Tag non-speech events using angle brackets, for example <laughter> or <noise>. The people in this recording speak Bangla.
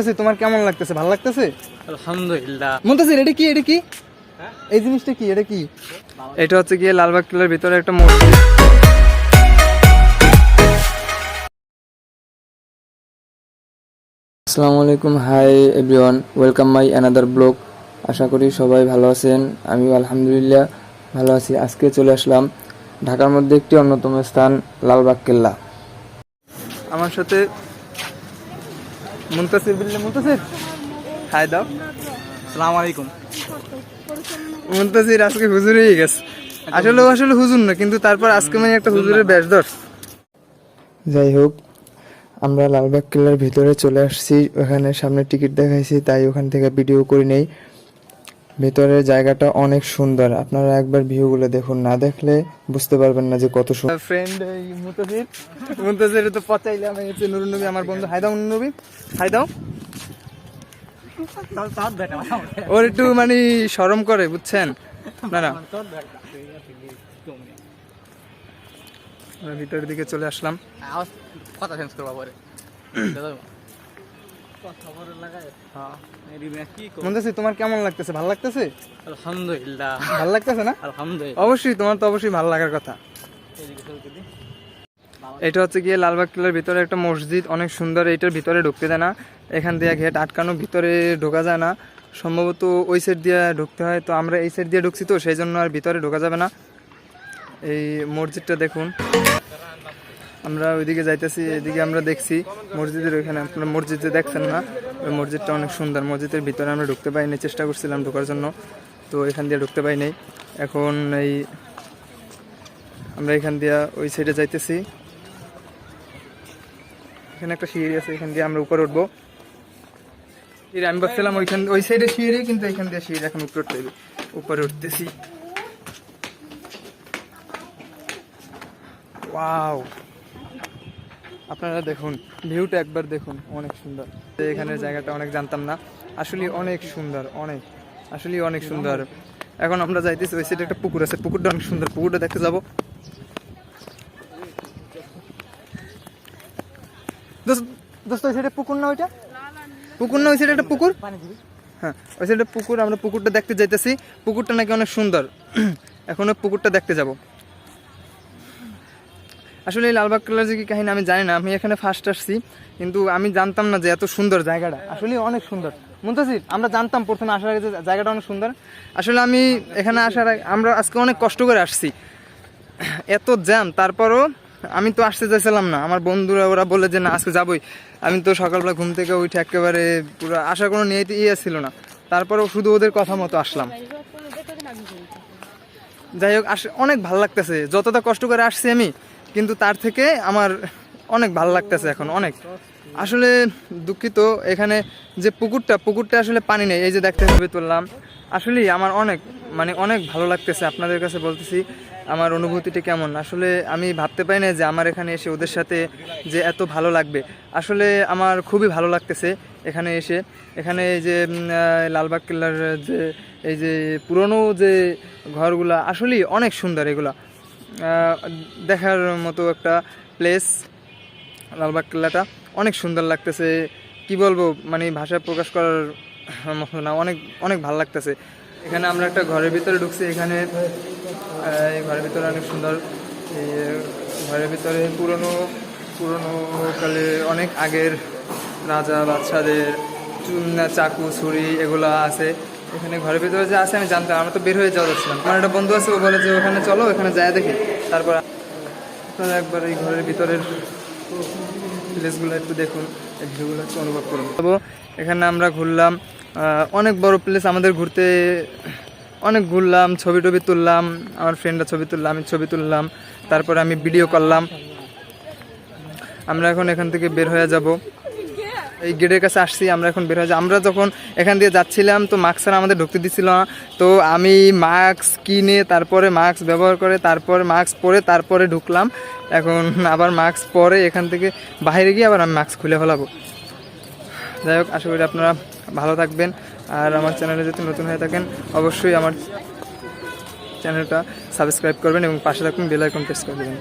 মুন্তাসির তোমার কেমন লাগতেছে? ভালো লাগতেছে? আলহামদুলিল্লাহ। মুন্তাসির এটা কি এটা কি? এই জিনিসটা কি এটা কি? এটা হচ্ছে গিয়ে লালবাগ কিলার ভিতরে একটা মসজিদ। আসসালামু আলাইকুম hi everyone welcome my another blog. আশা করি সবাই ভালো আছেন আমি আলহামদুলিল্লাহ ভালো আছি। আজকে চলে আসলাম ঢাকার মধ্যে একটি অন্যতম স্থান লালবাগ কেল্লা। আমার সাথে মুন্তাসির বললে মুন্তাসির? হাই দাও। সালাম আলাইকুম মুন্তাসির আজকে হুজুর হয়ে গেছে। আসলে আসলে হুজুর না কিন্তু তারপর আজকে মানে একটা হুজুরের ব্যাস দর যাই হোক আমরা লালবাগ কিল্লার ভিতরে চলে আসছি। ওখানে সামনে টিকিট দেখাইছি তাই ওখান থেকে ভিডিও করে নেই। ভেতরের জায়গাটা অনেক সুন্দর। আপনারা একবার ভিউগুলো দেখুন। না দেখলে বুঝতে পারবেন না যে কত সুন্দর ফ্রেন্ড এই মুতাসির মুতাসির তো পচাইলাম এই হচ্ছে নুরুন নবী আমার বন্ধু। হাই দাও নুরুন নবী। হাই দাও। ওর একটু মানে শরম করে বুঝছেন? ভিতরের দিকে চলে আসলাম। কথা চেঞ্জ করবা পরে। <clears throat> তোমার কেমন লাগতেছে? ভালো লাগতেছে? আলহামদুলিল্লাহ। ভালো লাগতেছে না? আলহামদুলিল্লাহ। অবশ্যই তোমার তো অবশ্যই ভালো লাগার কথা। এটা হচ্ছে গিয়ে লালবাগ কিলার ভিতরে একটা মসজিদ। অনেক সুন্দর এইটার ভিতরে ঢুকতে দেয় না। এখান দিয়ে গেট আটকানো ভিতরে ঢোকা যায় না। সম্ভবত ওই সাইড দিয়ে ঢুকতে হয়। তো আমরা এই সাইড দিয়ে ঢুকছি তো সেই জন্য আর ভিতরে ঢোকা যাবে না। এই মসজিদটা দেখুন। আমরা ওইদিকে যাইতেছি, এদিকে আমরা দেখছি মসজিদের ওইখানে, আপনারা মসজিদে দেখছেন না? ওই মসজিদটা অনেক সুন্দর, মসজিদের ভিতরে আমরা ঢুকতে পাইনি চেষ্টা করছিলাম ঢোকার জন্য, তো এখান দিয়ে ঢুকতে পাইনি এখন এই, আমরা এখান দিয়ে ওই সাইডে যাইতেছি। এখানে একটা সিঁড়ি আছে, এখান দিয়ে আমরা উপরে উঠবো। আমি ভাবছিলাম ওইখান, ওই সাইডে সিঁড়ি, কিন্তু এখান দিয়ে সিঁড়ি এখন উপরে উঠতে উপরে উঠতেছি। ওয়াও! আপনারা দেখুন ভিউটা একবার দেখুন, অনেক সুন্দর। এখানের জায়গাটা অনেক জানতাম না, আসলে অনেক সুন্দর, অনেক, আসলে অনেক সুন্দর। এখন আমরা যাইতেছি, ওই সাইডে একটা পুকুর আছে, পুকুরটা অনেক সুন্দর, পুকুরটা দেখতে যাব। দোস্ত পুকুর ওইটা? পুকুর ওই সাইডে একটা পুকুর? হ্যাঁ ওই পুকুর, আমরা পুকুরটা দেখতে যাইতেছি, পুকুরটা নাকি অনেক সুন্দর। <clears throat> এখন পুকুরটা দেখতে যাব। আসলে এই লালবাগ কেল্লার যে কি কাহিনী আমি জানি না, আমি এখানে ফার্স্ট আসছি, কিন্তু আমি জানতাম না যে এত সুন্দর জায়গাটা। আসলে অনেক সুন্দর। মুন্তাসির, আমরা জানতাম প্রথমে আসার আগে যে জায়গাটা অনেক সুন্দর। আসলে আমি এখানে আসার আগে আমরা আজকে অনেক কষ্ট করে আসছি। এত জ্যাম, তারপরও আমি তো আসতে চাইছিলাম না। আমার বন্ধুরা ওরা বলে যে, না, আজকে যাবই। আমি তো সকালবেলা ঘুম থেকে উঠে একেবারে পুরো আসার কোনো নিয়ে ইয়ে ছিল না। তারপরেও শুধু ওদের কথা মতো আসলাম। যাই হোক, আস অনেক ভালো লাগতেছে। যতটা কষ্ট করে আসছি আমি কিন্তু তার থেকে আমার অনেক ভালো লাগতেছে এখন, অনেক। আসলে দুঃখিত, এখানে যে পুকুরটা পুকুরটা আসলে পানি নেই, এই যে দেখতে ছবি তুললাম। আসলেই আমার অনেক মানে অনেক ভালো লাগতেছে, আপনাদের কাছে বলতেছি, আমার অনুভূতিটা কেমন? আসলে আমি ভাবতে পারি না যে আমার এখানে এসে ওদের সাথে যে এত ভালো লাগবে। আসলে আমার খুবই ভালো লাগতেছে এখানে এসে। এখানে এই যে লালবাগ কেল্লার যে, এই যে পুরনো যে ঘরগুলা, আসলেই অনেক সুন্দর এগুলা। দেখার মতো একটা প্লেস লালবাগ কেল্লাটা অনেক সুন্দর লাগতেছে। কি বলব মানে ভাষায় প্রকাশ করার মতো না, অনেক অনেক ভালো লাগতেছে। এখানে আমরা একটা ঘরের ভিতরে ঢুকছি। এখানে এই ঘরের ভিতরে অনেক সুন্দর ঘরের ভিতরে পুরনো পুরনো কালে অনেক আগের রাজা বাচ্চাদের চাকু, ছুরি এগুলো আছে। এখানে ঘরের ভিতরে যে আছে আমি জানতাম, আমরা তো বের হয়ে যাওয়া যাচ্ছিলাম। আমার একটা বন্ধু আছে, ও বলে যে ওখানে চলো, ওখানে যায় দেখি। তারপর একবার এই ঘরের ভিতরের প্লেসগুলো একটু দেখুন ভিউগুলো একটু অনুভব করুন। তবু এখানে আমরা ঘুরলাম অনেক বড় প্লেস আমাদের ঘুরতে, অনেক ঘুরলাম, ছবি টবি তুললাম, আমার ফ্রেন্ডরা ছবি তুললাম আমি ছবি তুললাম, তারপরে আমি ভিডিও করলাম। আমরা এখন এখান থেকে বের হয়ে যাব। এই গেটের কাছে আসছি, আমরা এখন বের হয়ে যাব আমরা যখন এখান দিয়ে যাচ্ছিলাম, তো মাস্ক ছাড়া আমাদের ঢুকতে দিচ্ছিল না। তো আমি মাস্ক কিনে, তারপরে মাস্ক ব্যবহার করে, তারপরে মাস্ক পরে, তারপরে ঢুকলাম। এখন আবার মাস্ক পরে, এখান থেকে বাইরে গিয়ে আবার আমি মাস্ক খুলে ফেলাবো। যাই হোক, আশা করি আপনারা ভালো থাকবেন। আর আমার চ্যানেলে যদি নতুন হয়ে থাকেন, অবশ্যই আমার চ্যানেলটা সাবস্ক্রাইব করবেন এবং পাশে থাকুন, বেল আইকন প্রেস করে দেবেন।